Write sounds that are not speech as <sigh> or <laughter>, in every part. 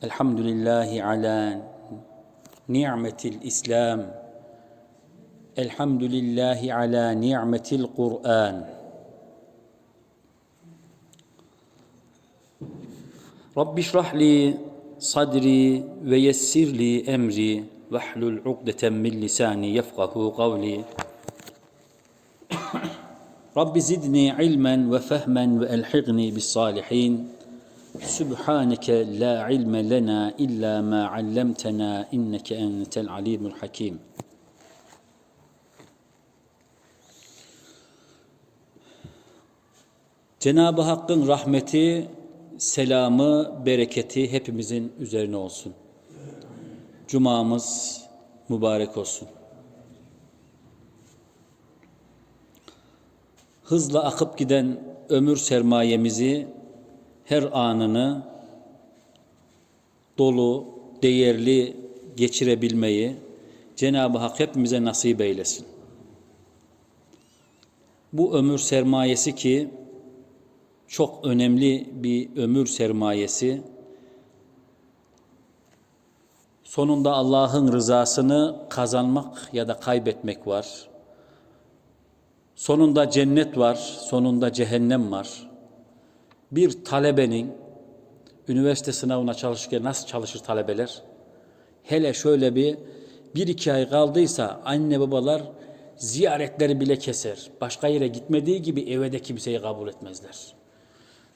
الحمد لله على نعمة الإسلام. الحمد لله على نعمة القرآن. رب اشرح لي صدري ويسر لي أمري واحلل عقدة من لساني يفقه قولي. رب زدني علما وفهما وألحقني بالصالحين. Sübhaneke la ilme lena illa ma allamtena inneke entel alimul hakim. Cenab-ı Hakk'ın rahmeti, selamı, bereketi hepimizin üzerine olsun. Cumamız mübarek olsun. Hızla akıp giden ömür sermayemizi her anını dolu, değerli geçirebilmeyi Cenab-ı Hak hepimize nasip eylesin. Bu ömür sermayesi ki çok önemli bir ömür sermayesi. Sonunda Allah'ın rızasını kazanmak ya da kaybetmek var. Sonunda cennet var, sonunda cehennem var. Bir talebenin üniversite sınavına çalışırken nasıl çalışır talebeler? Hele şöyle bir bir iki ay kaldıysa anne babalar ziyaretleri bile keser. Başka yere gitmediği gibi eve de kimseyi kabul etmezler.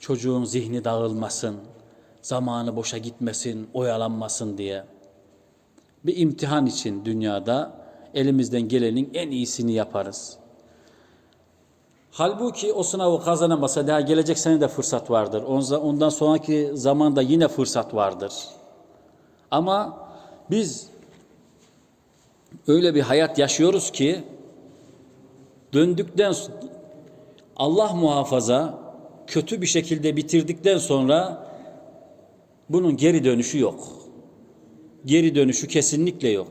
Çocuğun zihni dağılmasın, zamanı boşa gitmesin, oyalanmasın diye. Bir imtihan için dünyada elimizden gelenin en iyisini yaparız. Halbuki o sınavı kazanamasa daha gelecek sene de fırsat vardır. Ondan sonraki zamanda yine fırsat vardır. Ama biz öyle bir hayat yaşıyoruz ki döndükten Allah muhafaza kötü bir şekilde bitirdikten sonra bunun geri dönüşü yok. Geri dönüşü kesinlikle yok.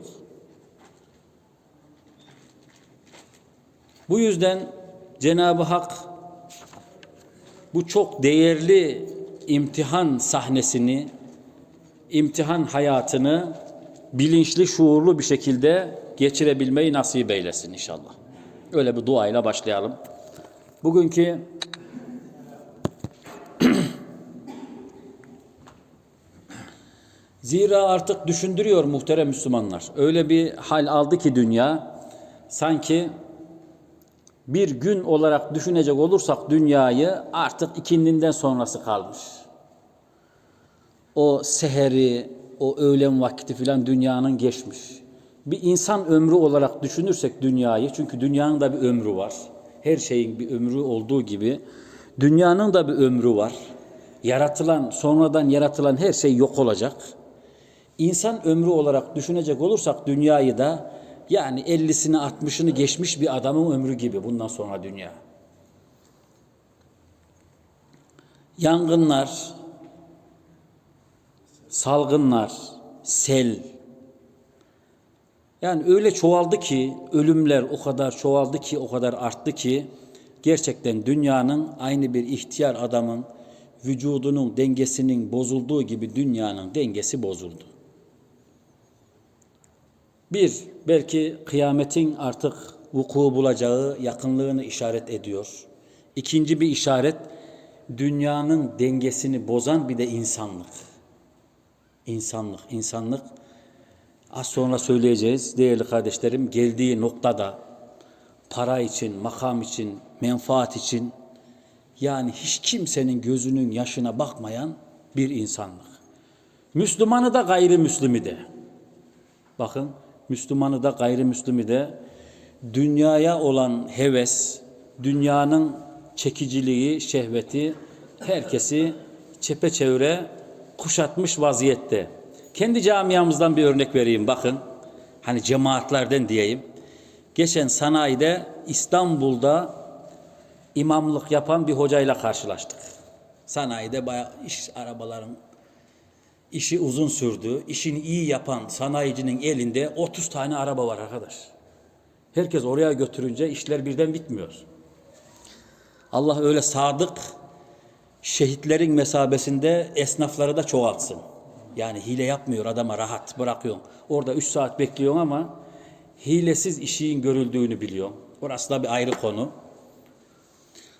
Bu yüzden Cenab-ı Hak bu çok değerli imtihan sahnesini, imtihan hayatını bilinçli, şuurlu bir şekilde geçirebilmeyi nasip eylesin inşallah. Öyle bir duayla başlayalım. Bugünkü <clears throat> Zira artık düşündürüyor muhterem Müslümanlar. Öyle bir hal aldı ki dünya sanki bir gün olarak düşünecek olursak dünyayı artık ikindinden sonrası kalmış. O seheri, o öğlen vakti filan dünyanın geçmiş. Bir insan ömrü olarak düşünürsek dünyayı, çünkü dünyanın da bir ömrü var. Her şeyin bir ömrü olduğu gibi dünyanın da bir ömrü var. Yaratılan, sonradan yaratılan her şey yok olacak. İnsan ömrü olarak düşünecek olursak dünyayı da yani 50'sini 60'ını geçmiş bir adamın ömrü gibi bundan sonra dünya. Yangınlar, salgınlar, sel. Yani öyle çoğaldı ki ölümler o kadar çoğaldı ki o kadar arttı ki gerçekten dünyanın aynı bir ihtiyar adamın vücudunun dengesinin bozulduğu gibi dünyanın dengesi bozuldu. Bir, belki kıyametin artık vuku bulacağı yakınlığını işaret ediyor. İkinci bir işaret, dünyanın dengesini bozan bir de insanlık. İnsanlık, insanlık. Az sonra söyleyeceğiz değerli kardeşlerim, geldiği noktada para için, makam için, menfaat için yani hiç kimsenin gözünün yaşına bakmayan bir insanlık. Müslümanı da gayrimüslimi de. Bakın Müslümanı da gayrimüslimi de dünyaya olan heves, dünyanın çekiciliği, şehveti herkesi çepeçevre kuşatmış vaziyette. Kendi camiamızdan bir örnek vereyim bakın. Hani cemaatlerden diyeyim. Geçen sanayide İstanbul'da imamlık yapan bir hocayla karşılaştık. Sanayide bayağı iş arabaların işi uzun sürdü. işini iyi yapan sanayicinin elinde 30 tane araba var arkadaş. Herkes oraya götürünce işler birden bitmiyor. Allah öyle sadık şehitlerin mesabesinde esnafları da çoğaltsın. Yani hile yapmıyor adama rahat bırakıyorsun. Orada 3 saat bekliyorsun ama hilesiz işin görüldüğünü biliyorsun. Orası da bir ayrı konu.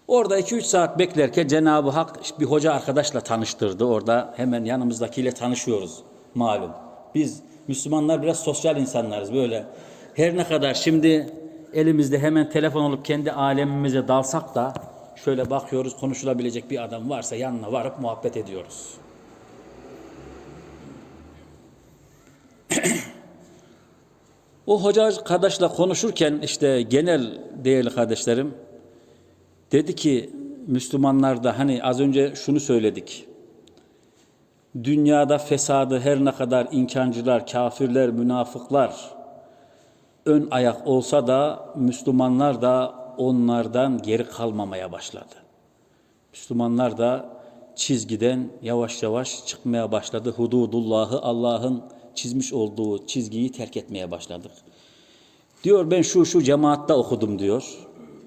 Orada 2-3 saat beklerken Cenab-ı Hak bir hoca arkadaşla tanıştırdı. Orada hemen yanımızdakiyle tanışıyoruz malum. Biz Müslümanlar biraz sosyal insanlarız böyle. Her ne kadar şimdi elimizde hemen telefon olup kendi alemimize dalsak da şöyle bakıyoruz konuşulabilecek bir adam varsa yanına varıp muhabbet ediyoruz. <clears throat> O hoca arkadaşla konuşurken işte genel değerli kardeşlerim dedi ki Müslümanlarda hani az önce şunu söyledik. Dünyada fesadı her ne kadar inkancılar, kafirler, münafıklar ön ayak olsa da Müslümanlar da onlardan geri kalmamaya başladı. Müslümanlar da çizgiden yavaş yavaş çıkmaya başladı. Hududullahı Allah'ın çizmiş olduğu çizgiyi terk etmeye başladık. Diyor ben şu şu cemaatta okudum diyor.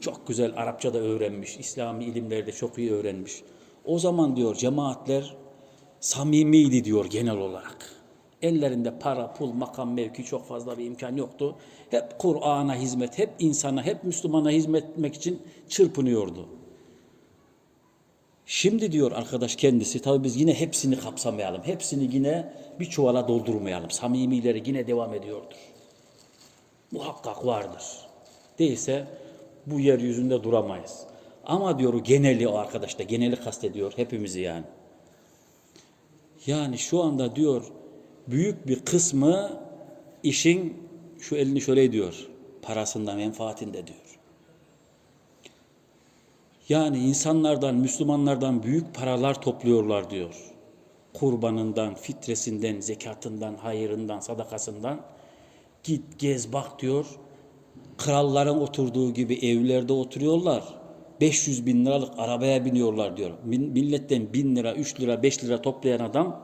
Çok güzel Arapça da öğrenmiş, İslami ilimlerde çok iyi öğrenmiş. O zaman diyor cemaatler samimiydi diyor genel olarak. Ellerinde para, pul, makam, mevki çok fazla bir imkan yoktu. Hep Kur'an'a hizmet, hep insana, hep Müslümana hizmet etmek için çırpınıyordu. Şimdi diyor arkadaş kendisi, tabii biz yine hepsini kapsamayalım. Hepsini yine bir çuvala doldurmayalım. Samimileri yine devam ediyordur. Muhakkak vardır. Değilse bu yeryüzünde duramayız. Ama diyor geneli o arkadaş da geneli kastediyor hepimizi yani. Yani şu anda diyor büyük bir kısmı işin şu elini şöyle diyor. Parasında, menfaatinde diyor. Yani insanlardan, Müslümanlardan büyük paralar topluyorlar diyor. Kurbanından, fitresinden, zekatından, hayırından, sadakasından. Git gez bak diyor. Kralların oturduğu gibi evlerde oturuyorlar. 500 bin liralık arabaya biniyorlar diyor. Milletten 1000 lira, 3 lira, 5 lira toplayan adam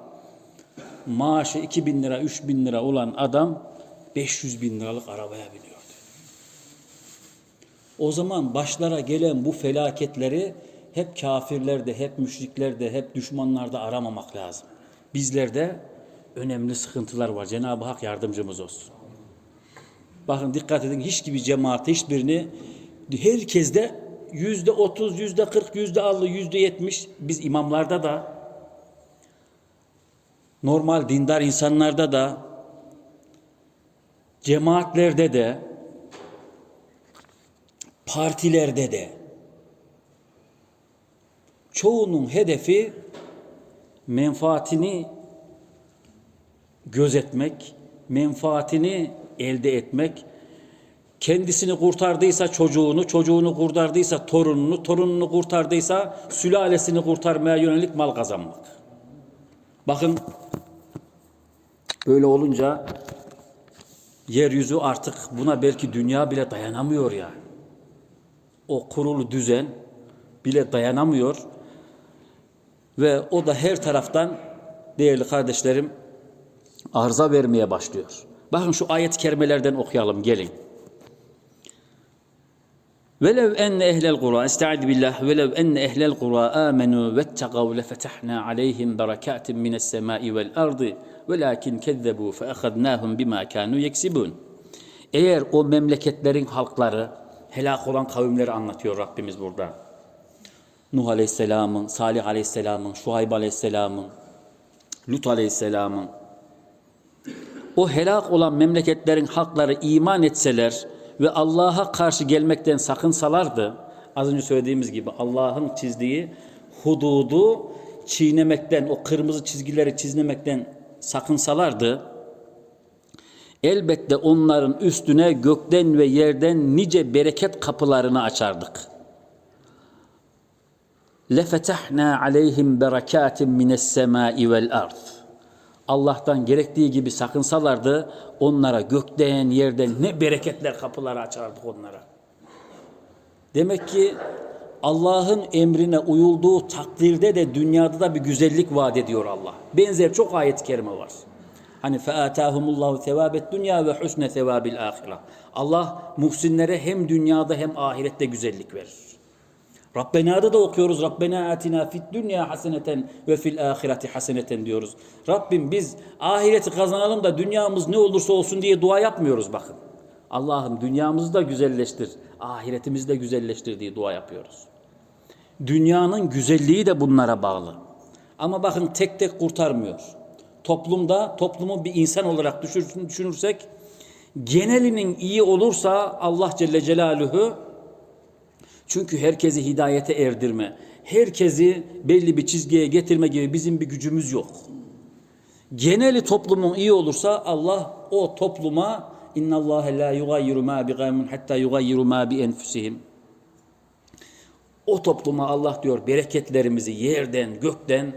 maaşı 2 bin lira, 3 bin lira olan adam 500 bin liralık arabaya biniyor. O zaman başlara gelen bu felaketleri hep kafirlerde, hep müşriklerde, hep düşmanlarda aramamak lazım. Bizlerde önemli sıkıntılar var. Cenab-ı Hak yardımcımız olsun. Bakın dikkat edin hiç gibi cemaat hiçbirini herkeste yüzde otuz, yüzde kırk, yüzde elli, yüzde yetmiş biz imamlarda da normal dindar insanlarda da cemaatlerde de partilerde de. Çoğunun hedefi menfaatini gözetmek, menfaatini elde etmek, kendisini kurtardıysa çocuğunu, çocuğunu kurtardıysa torununu, torununu kurtardıysa sülalesini kurtarmaya yönelik mal kazanmak. Bakın böyle olunca yeryüzü artık buna belki dünya bile dayanamıyor yani. O kurulu düzen bile dayanamıyor ve o da her taraftan değerli kardeşlerim arıza vermeye başlıyor. Bakın şu ayet-i kerimelerden okuyalım gelin. Velev enne ehlel kura estaizu billah velev enne ehlel kura amenu vettegav lefetahna aleyhim berekatin mines semai vel ardı velakin kezzebu fe ehadnahum bima kanu yeksibun. Eğer o memleketlerin halkları helak olan kavimleri anlatıyor Rabbimiz burada. Nuh Aleyhisselam'ın, Salih Aleyhisselam'ın, Şuayb Aleyhisselam'ın, Lut Aleyhisselam'ın o helak olan memleketlerin halkları iman etseler ve Allah'a karşı gelmekten sakınsalardı, az önce söylediğimiz gibi Allah'ın çizdiği hududu çiğnemekten, o kırmızı çizgileri çizmemekten sakınsalardı, elbette onların üstüne gökten ve yerden nice bereket kapılarını açardık. aleyhim berekatin mines semai vel ard. Allah'tan gerektiği gibi sakınsalardı onlara gökten yerden ne bereketler kapıları açardık onlara. Demek ki Allah'ın emrine uyulduğu takdirde de dünyada da bir güzellik vaat ediyor Allah. Benzer çok ayet-i kerime var. Hani featahumullahu sevabet dünya ve husne sevabil ahire. Allah muhsinlere hem dünyada hem ahirette güzellik verir. Rabbena'da da okuyoruz. Rabbena atina fid dünya haseneten ve fil ahireti haseneten diyoruz. Rabbim biz ahireti kazanalım da dünyamız ne olursa olsun diye dua yapmıyoruz bakın. Allah'ım dünyamızı da güzelleştir, ahiretimizi de güzelleştir diye dua yapıyoruz. Dünyanın güzelliği de bunlara bağlı. Ama bakın tek tek kurtarmıyor. Toplumda, toplumu bir insan olarak düşünürsek, genelinin iyi olursa Allah Celle Celaluhu çünkü herkesi hidayete erdirme, herkesi belli bir çizgiye getirme gibi bizim bir gücümüz yok. Geneli toplumun iyi olursa Allah o topluma inna Allah la yugayyiru ma bi kavmin hatta yugayyiru ma bi enfusihim. O topluma Allah diyor bereketlerimizi yerden gökten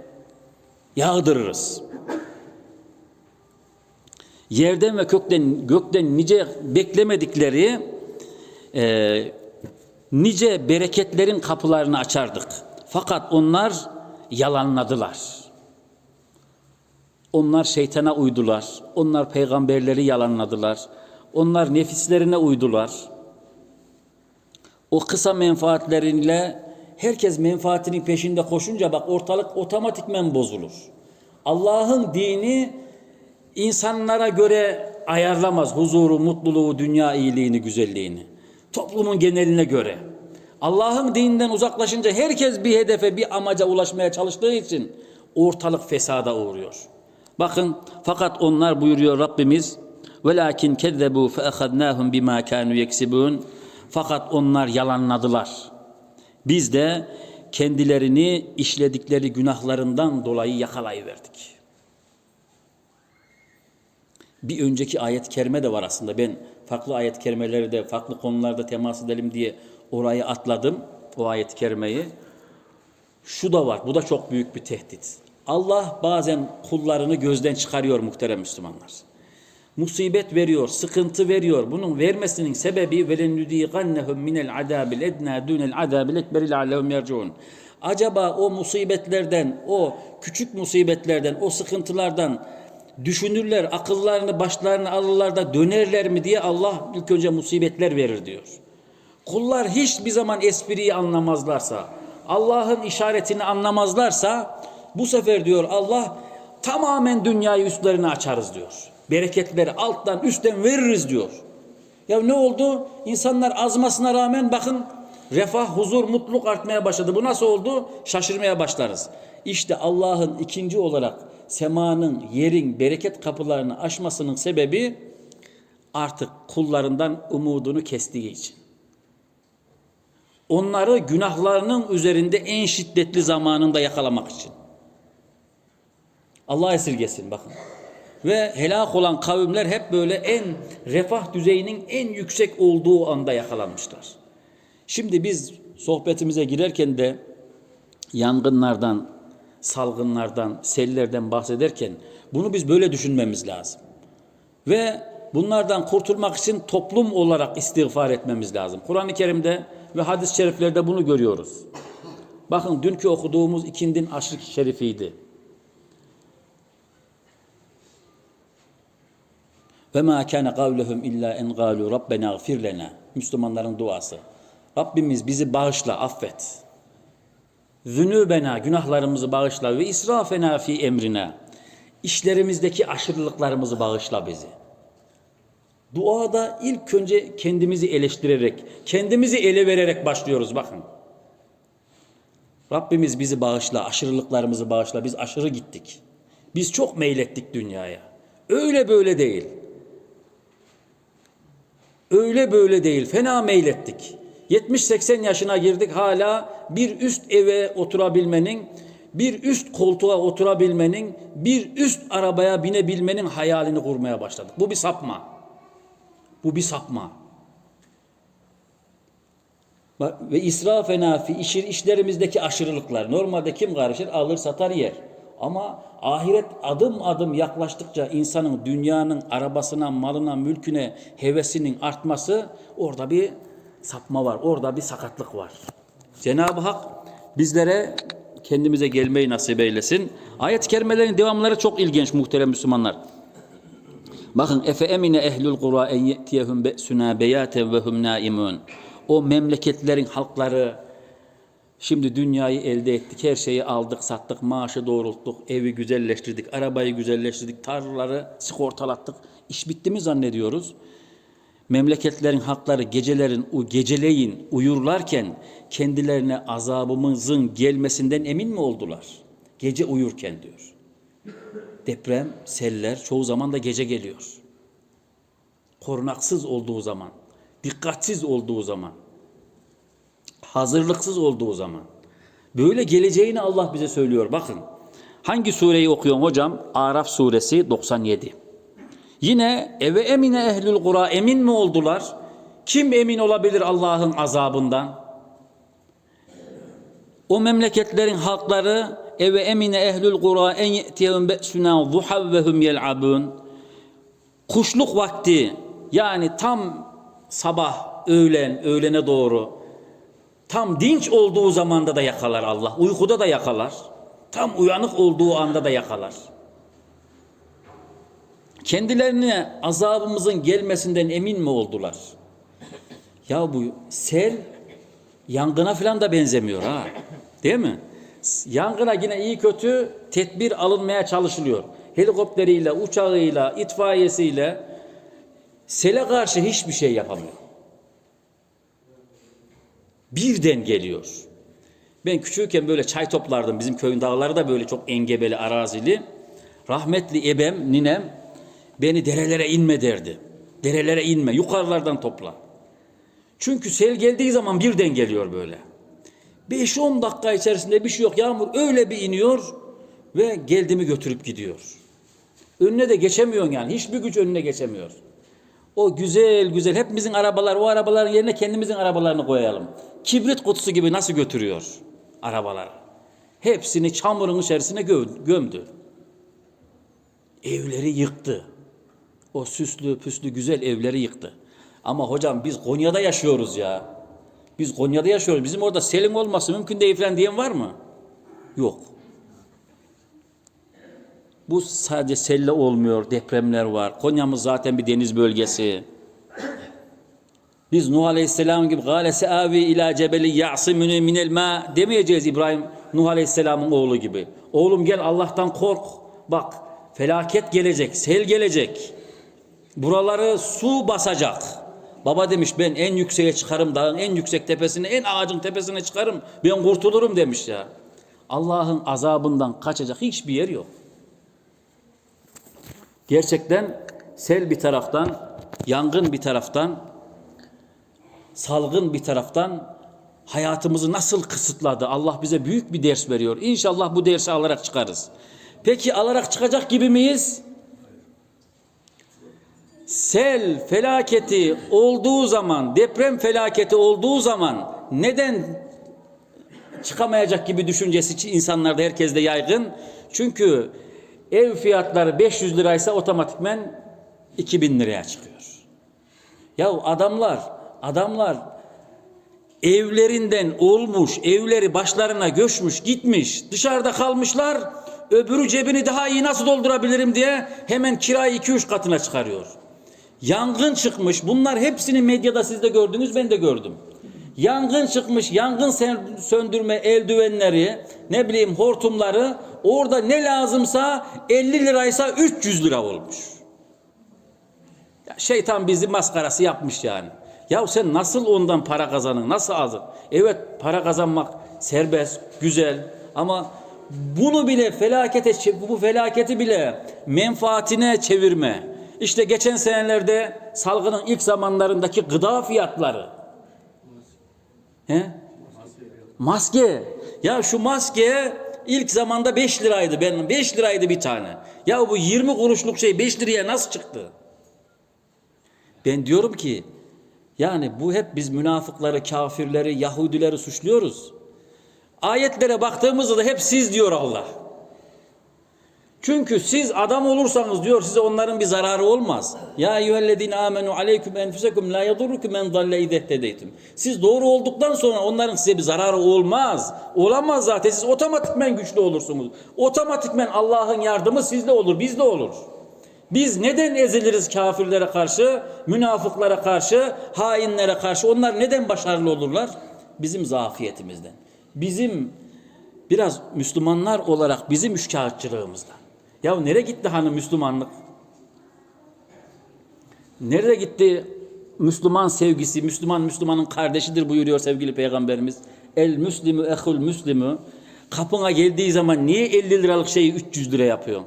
yağdırırız. Yerden ve gökten gökten nice beklemedikleri e, nice bereketlerin kapılarını açardık. Fakat onlar yalanladılar. Onlar şeytana uydular. Onlar peygamberleri yalanladılar. Onlar nefislerine uydular. O kısa menfaatleriyle herkes menfaatinin peşinde koşunca bak ortalık otomatikmen bozulur. Allah'ın dini insanlara göre ayarlamaz huzuru, mutluluğu, dünya iyiliğini, güzelliğini. Toplumun geneline göre. Allah'ın dininden uzaklaşınca herkes bir hedefe, bir amaca ulaşmaya çalıştığı için ortalık fesada uğruyor. Bakın fakat onlar buyuruyor Rabbimiz kezzebu fe ahadnahum bima kanu yeksibun fakat onlar yalanladılar. Biz de kendilerini işledikleri günahlarından dolayı yakalayıverdik. Bir önceki ayet-i kerime de var aslında. Ben farklı ayet-i kerimeleri de farklı konularda temas edelim diye orayı atladım. O ayet-i kerimeyi. Şu da var. Bu da çok büyük bir tehdit. Allah bazen kullarını gözden çıkarıyor muhterem Müslümanlar. Musibet veriyor, sıkıntı veriyor. Bunun vermesinin sebebi velen nudiqannahum minel adabil edna dunel adabil ekberi leallehum yerciun. Acaba o musibetlerden, o küçük musibetlerden, o sıkıntılardan düşünürler, akıllarını başlarına alırlar da dönerler mi diye Allah ilk önce musibetler verir diyor. Kullar hiçbir zaman espriyi anlamazlarsa, Allah'ın işaretini anlamazlarsa bu sefer diyor Allah tamamen dünyayı üstlerine açarız diyor. Bereketleri alttan üstten veririz diyor. Ya ne oldu? İnsanlar azmasına rağmen bakın refah, huzur, mutluluk artmaya başladı. Bu nasıl oldu? Şaşırmaya başlarız. İşte Allah'ın ikinci olarak semanın, yerin bereket kapılarını açmasının sebebi artık kullarından umudunu kestiği için. Onları günahlarının üzerinde en şiddetli zamanında yakalamak için. Allah esirgesin bakın. Ve helak olan kavimler hep böyle en refah düzeyinin en yüksek olduğu anda yakalanmışlar. Şimdi biz sohbetimize girerken de yangınlardan, salgınlardan, sellerden bahsederken bunu biz böyle düşünmemiz lazım. Ve bunlardan kurtulmak için toplum olarak istiğfar etmemiz lazım. Kur'an-ı Kerim'de ve hadis-i şeriflerde bunu görüyoruz. Bakın dünkü okuduğumuz ikindin aşırı şerifiydi. Ve ma kana kavluhum illa en galu rabbena gfir lena. Müslümanların duası. Rabbimiz bizi bağışla, affet. Zünübena, günahlarımızı bağışla ve israfena fi emrina. İşlerimizdeki aşırılıklarımızı bağışla bizi. Duada ilk önce kendimizi eleştirerek, kendimizi ele vererek başlıyoruz bakın. Rabbimiz bizi bağışla, aşırılıklarımızı bağışla. Biz aşırı gittik. Biz çok meylettik dünyaya. Öyle böyle değil. Öyle böyle değil. Fena meylettik. 70-80 yaşına girdik hala bir üst eve oturabilmenin, bir üst koltuğa oturabilmenin, bir üst arabaya binebilmenin hayalini kurmaya başladık. Bu bir sapma. Bu bir sapma. Ve israfena fi işir işlerimizdeki aşırılıklar. Normalde kim karışır? Alır satar yer. Ama ahiret adım adım yaklaştıkça insanın dünyanın arabasına, malına, mülküne hevesinin artması orada bir sapma var. Orada bir sakatlık var. Cenab-ı Hak bizlere kendimize gelmeyi nasip eylesin. Ayet-i kerimelerin devamları çok ilginç muhterem Müslümanlar. Bakın efe emine ehlul kura en ye'tiyehum be'suna beyaten ve hum naimun. O memleketlerin halkları şimdi dünyayı elde ettik, her şeyi aldık, sattık, maaşı doğrulttuk, evi güzelleştirdik, arabayı güzelleştirdik, tarlaları sigortalattık. İş bitti mi zannediyoruz? Memleketlerin halkları gecelerin u geceleyin uyurlarken kendilerine azabımızın gelmesinden emin mi oldular? Gece uyurken diyor. Deprem, seller çoğu zaman da gece geliyor. Korunaksız olduğu zaman, dikkatsiz olduğu zaman, hazırlıksız olduğu zaman. Böyle geleceğini Allah bize söylüyor. Bakın. Hangi sureyi okuyorum hocam? Araf suresi 97. Yine eve emine ehlül kura emin mi oldular? Kim emin olabilir Allah'ın azabından? O memleketlerin halkları eve emine ehlül kura en ye'tiyehum be'suna zuhav ve hum yel'abun. Kuşluk vakti yani tam sabah, öğlen, öğlene doğru tam dinç olduğu zamanda da yakalar Allah. Uykuda da yakalar. Tam uyanık olduğu anda da yakalar. Kendilerine azabımızın gelmesinden emin mi oldular? Ya bu sel yangına falan da benzemiyor ha. Değil mi? Yangına yine iyi kötü tedbir alınmaya çalışılıyor. Helikopteriyle, uçağıyla, itfaiyesiyle sele karşı hiçbir şey yapamıyor. Birden geliyor. Ben küçükken böyle çay toplardım. Bizim köyün dağları da böyle çok engebeli, arazili. Rahmetli ebem, ninem beni derelere inme derdi. Derelere inme, yukarılardan topla. Çünkü sel geldiği zaman birden geliyor böyle. 5-10 dakika içerisinde bir şey yok. Yağmur öyle bir iniyor ve geldi götürüp gidiyor. Önüne de geçemiyorsun yani. Hiçbir güç önüne geçemiyor. O güzel güzel hepimizin arabalar o arabaların yerine kendimizin arabalarını koyalım. Kibrit kutusu gibi nasıl götürüyor arabalar. Hepsini çamurun içerisine gö- gömdü. Evleri yıktı. O süslü püslü güzel evleri yıktı. Ama hocam biz Konya'da yaşıyoruz ya. Biz Konya'da yaşıyoruz. Bizim orada selim olması mümkün değil falan diyen var mı? Yok. Bu sadece selle olmuyor, depremler var. Konya'mız zaten bir deniz bölgesi. Biz Nuh Aleyhisselam gibi gâle seâvi ilâ cebeli ya'simünü minel mâ demeyeceğiz İbrahim Nuh Aleyhisselam'ın oğlu gibi. Oğlum gel Allah'tan kork. Bak felaket gelecek, sel gelecek. Buraları su basacak. Baba demiş ben en yükseğe çıkarım dağın en yüksek tepesine en ağacın tepesine çıkarım ben kurtulurum demiş ya. Allah'ın azabından kaçacak hiçbir yer yok. Gerçekten sel bir taraftan, yangın bir taraftan, salgın bir taraftan hayatımızı nasıl kısıtladı? Allah bize büyük bir ders veriyor. İnşallah bu dersi alarak çıkarız. Peki alarak çıkacak gibi miyiz? Sel felaketi olduğu zaman, deprem felaketi olduğu zaman neden çıkamayacak gibi düşüncesi insanlarda herkeste yaygın? Çünkü ev fiyatları 500 liraysa otomatikmen 2000 liraya çıkıyor. Ya adamlar, adamlar evlerinden olmuş, evleri başlarına göçmüş, gitmiş, dışarıda kalmışlar. Öbürü cebini daha iyi nasıl doldurabilirim diye hemen kirayı 2-3 katına çıkarıyor. Yangın çıkmış. Bunlar hepsini medyada siz de gördünüz, ben de gördüm. Yangın çıkmış, yangın söndürme eldivenleri, ne bileyim hortumları orada ne lazımsa 50 liraysa 300 lira olmuş. Ya şeytan bizi maskarası yapmış yani. Ya sen nasıl ondan para kazanın, nasıl aldın? Evet para kazanmak serbest, güzel ama bunu bile felakete, bu felaketi bile menfaatine çevirme. İşte geçen senelerde salgının ilk zamanlarındaki gıda fiyatları. He? Maske. Ya şu maske ilk zamanda 5 liraydı benim. 5 liraydı bir tane. Ya bu 20 kuruşluk şey 5 liraya nasıl çıktı? Ben diyorum ki Yani bu hep biz münafıkları, kafirleri, Yahudileri suçluyoruz. Ayetlere baktığımızda da hep siz diyor Allah. Çünkü siz adam olursanız diyor size onların bir zararı olmaz. Ya eyyühellezine amenu aleyküm enfusekum la yadurrukum men dalle idehtedeytum. Siz doğru olduktan sonra onların size bir zararı olmaz. Olamaz zaten. Siz otomatikmen güçlü olursunuz. Otomatikmen Allah'ın yardımı sizde olur, bizde olur. Biz neden eziliriz kafirlere karşı, münafıklara karşı, hainlere karşı? Onlar neden başarılı olurlar? Bizim zafiyetimizden. Bizim biraz Müslümanlar olarak bizim üçkağıtçılığımızdan. Ya nereye gitti hani Müslümanlık? Nereye gitti Müslüman sevgisi? Müslüman Müslümanın kardeşidir buyuruyor sevgili peygamberimiz. El müslimü ehul müslimü. Kapına geldiği zaman niye 50 liralık şeyi 300 lira yapıyorsun?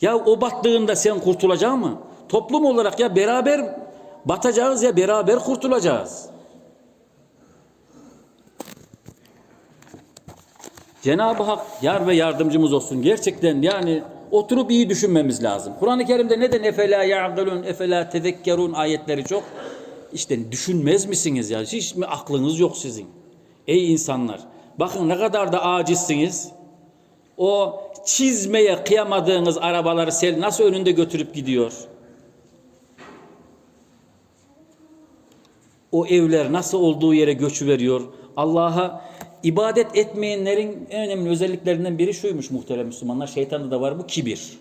Ya o battığında sen kurtulacak mı? Toplum olarak ya beraber batacağız ya beraber kurtulacağız. Cenab-ı Hak yar ve yardımcımız olsun. Gerçekten yani oturup iyi düşünmemiz lazım. Kur'an-ı Kerim'de neden efela ya'gılun, efela tezekkerun ayetleri çok. İşte düşünmez misiniz ya? Hiç mi aklınız yok sizin? Ey insanlar! Bakın ne kadar da acizsiniz. O çizmeye kıyamadığınız arabaları sel nasıl önünde götürüp gidiyor? O evler nasıl olduğu yere göçü veriyor? Allah'a ibadet etmeyenlerin en önemli özelliklerinden biri şuymuş muhterem Müslümanlar. Şeytanda da var bu kibir.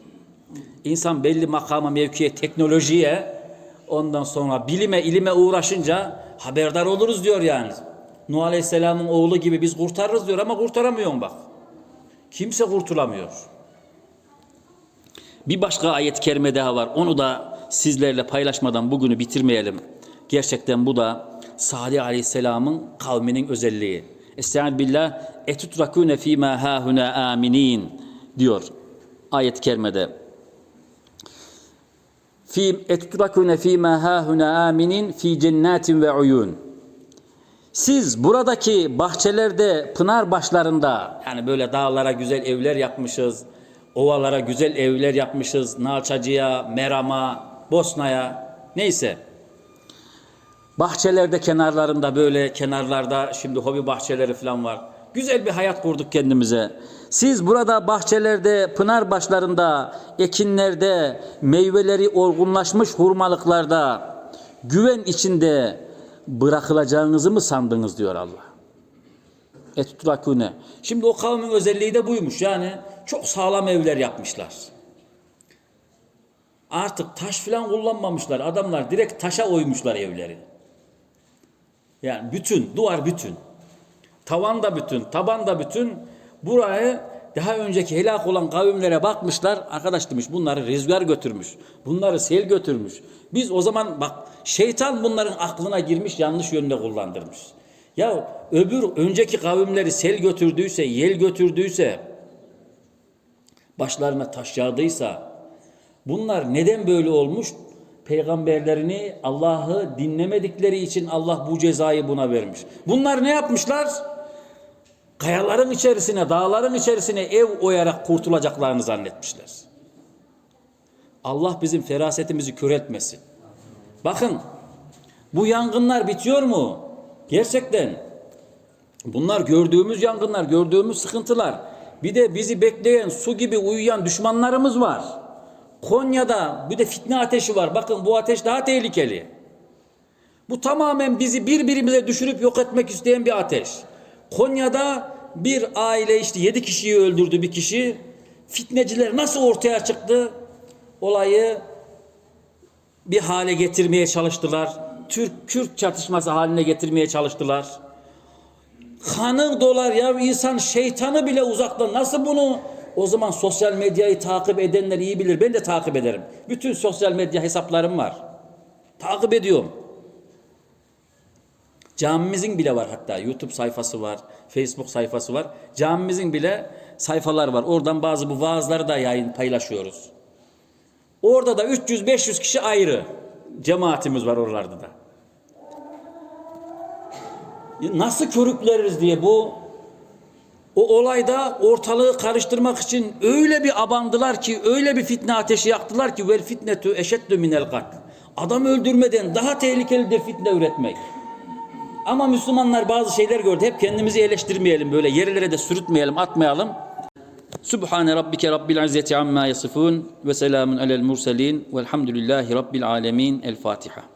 İnsan belli makama, mevkiye, teknolojiye ondan sonra bilime, ilime uğraşınca haberdar oluruz diyor yani. Nuh Aleyhisselam'ın oğlu gibi biz kurtarırız diyor ama kurtaramıyorsun bak. Kimse kurtulamıyor. Bir başka ayet-i kerime daha var. Onu da sizlerle paylaşmadan bugünü bitirmeyelim. Gerçekten bu da Salih Aleyhisselam'ın kavminin özelliği. Estaizu billah etutrakune fîmâ hâhuna aminin diyor ayet-i kerimede. Fi etutrakune fîmâ hâhuna aminin fi cennetin ve uyun. Siz buradaki bahçelerde, pınar başlarında yani böyle dağlara güzel evler yapmışız, ovalara güzel evler yapmışız, Nalçacı'ya, Meram'a, Bosna'ya neyse. Bahçelerde kenarlarında böyle kenarlarda şimdi hobi bahçeleri falan var. Güzel bir hayat kurduk kendimize. Siz burada bahçelerde, pınar başlarında, ekinlerde, meyveleri olgunlaşmış hurmalıklarda güven içinde bırakılacağınızı mı sandınız diyor Allah. Etutrakune. Şimdi o kavmin özelliği de buymuş. Yani çok sağlam evler yapmışlar. Artık taş falan kullanmamışlar. Adamlar direkt taşa oymuşlar evleri. Yani bütün, duvar bütün. Tavan da bütün, taban da bütün. Burayı daha önceki helak olan kavimlere bakmışlar. Arkadaş demiş bunları rüzgar götürmüş. Bunları sel götürmüş. Biz o zaman bak şeytan bunların aklına girmiş yanlış yönde kullandırmış. Ya öbür önceki kavimleri sel götürdüyse, yel götürdüyse, başlarına taş yağdıysa bunlar neden böyle olmuş? Peygamberlerini Allah'ı dinlemedikleri için Allah bu cezayı buna vermiş. Bunlar ne yapmışlar? Kayaların içerisine, dağların içerisine ev oyarak kurtulacaklarını zannetmişler. Allah bizim ferasetimizi kör etmesin. Bakın bu yangınlar bitiyor mu? Gerçekten bunlar gördüğümüz yangınlar, gördüğümüz sıkıntılar. Bir de bizi bekleyen su gibi uyuyan düşmanlarımız var. Konya'da bir de fitne ateşi var. Bakın bu ateş daha tehlikeli. Bu tamamen bizi birbirimize düşürüp yok etmek isteyen bir ateş. Konya'da bir aile işte yedi kişiyi öldürdü bir kişi. Fitneciler nasıl ortaya çıktı? Olayı bir hale getirmeye çalıştılar. Türk-Kürt çatışması haline getirmeye çalıştılar. Kanı dolar ya insan şeytanı bile uzaktan nasıl bunu o zaman sosyal medyayı takip edenler iyi bilir. Ben de takip ederim. Bütün sosyal medya hesaplarım var. Takip ediyorum. Camimizin bile var hatta YouTube sayfası var, Facebook sayfası var. Camimizin bile sayfalar var. Oradan bazı bu vaazları da yayın paylaşıyoruz. Orada da 300-500 kişi ayrı cemaatimiz var oralarda da. Nasıl körükleriz diye bu o olayda ortalığı karıştırmak için öyle bir abandılar ki, öyle bir fitne ateşi yaktılar ki vel fitnetu eşeddü minel kat. Adam öldürmeden daha tehlikelidir fitne üretmek. Ama Müslümanlar bazı şeyler gördü. Hep kendimizi eleştirmeyelim böyle yerlere de sürütmeyelim, atmayalım. Subhane rabbike rabbil izzeti amma yasifun ve selamun alel murselin velhamdülillahi rabbil alemin. El Fatiha.